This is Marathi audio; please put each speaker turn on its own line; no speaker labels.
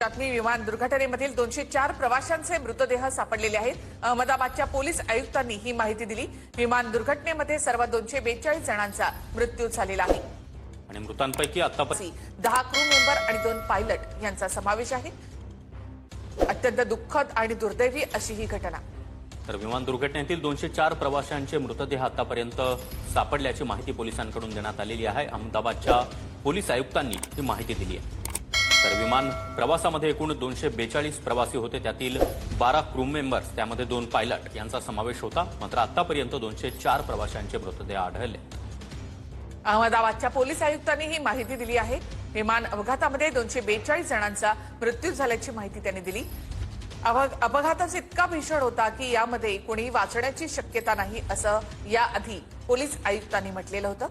बातमी विमान दुर्घटनेमधील दोनशे चार प्रवाशांचे मृतदेह सापडलेले आहेत. अहमदाबादच्या पोलीस आयुक्तांनी ही माहिती दिली. विमान दुर्घटनेमध्ये सर्व दोनशे बेचाळीस जणांचा मृत्यू झालेला आहे.
आणि मृतांपैकी आतापर्यंत
दहा क्रू मेंबर आणि दोन पायलट यांचा समावेश आहे. अत्यंत दुःखद आणि दुर्दैवी अशी ही घटना.
तर विमान दुर्घटनेतील दोनशे चार प्रवाशांचे मृतदेह आतापर्यंत सापडल्याची माहिती पोलिसांकडून देण्यात आलेली आहे. अहमदाबादच्या पोलीस आयुक्तांनी ही माहिती दिली आहे. तर विमान प्रवासामध्ये एकूण दोनशे बेचाळीस प्रवासी होते. त्यातील बारा क्रू मेंबर्स त्यामध्ये दोन पायलट यांचा समावेश होता. मात्र आतापर्यंत दोनशे चार प्रवाशांचे मृतदेह आढळले.
अहमदाबादच्या पोलीस आयुक्तांनी ही माहिती दिली आहे. विमान अपघातामध्ये दोनशे बेचाळीस जणांचा मृत्यू झाल्याची माहिती त्यांनी दिली. अपघाताचा अपघाताच इतका भीषण होता की यामध्ये कोणी वाचण्याची शक्यता नाही असं याआधी पोलीस आयुक्तांनी म्हटलेलं होतं.